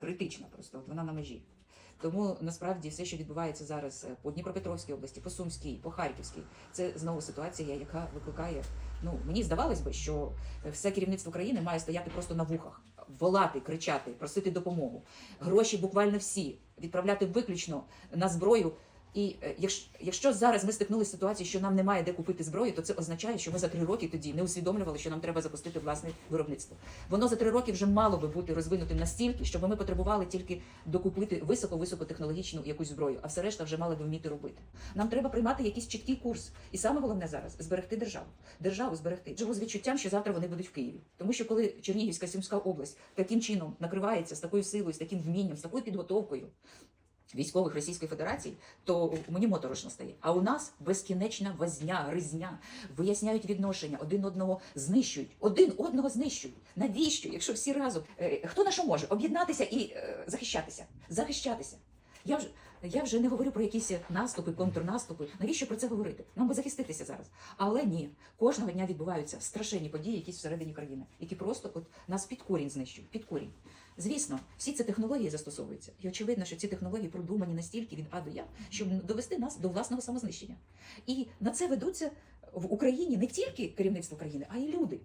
критична просто, от вона на межі. Тому насправді все, що відбувається зараз е, по Дніпропетровській області, по Сумській, по Харківській, це знову ситуація, яка викликає. Ну мені здавалось би, що все керівництво країни має стояти просто на вухах, волати, кричати, просити допомогу. Гроші буквально всі відправляти виключно на зброю. І е, якщо, якщо зараз ми стикнулися з ситуацією, що нам немає де купити зброю, то це означає, що ми за три роки тоді не усвідомлювали, що нам треба запустити власне виробництво. Воно за три роки вже мало би бути розвинутим настільки, щоб ми потребували тільки докупити високо-високотехнологічну якусь зброю, а все решта вже мали би вміти робити. Нам треба приймати якийсь чіткий курс. І саме головне зараз зберегти державу. Державу зберегти. Живу з відчуттям, що завтра вони будуть в Києві. Тому що коли Чернігівська Сумська область таким чином накривається з такою силою, з таким вмінням, з такою підготовкою. Військових Російської Федерації, то мені моторошно стає. А у нас безкінечна возня, ризня, виясняють відношення, один одного знищують, один одного знищують. Навіщо, якщо всі разом Е, хто на що може об'єднатися і е, захищатися? Захищатися. Я вже я вже не говорю про якісь наступи, контрнаступи. Навіщо про це говорити? Нам би захиститися зараз. Але ні, кожного дня відбуваються страшенні події, якісь всередині країни, які просто от нас під корінь знищують. Під корінь. Звісно, всі ці технології застосовуються, і очевидно, що ці технології продумані настільки від А до Я, щоб довести нас до власного самознищення. І на це ведуться в Україні не тільки керівництво країни, а й люди.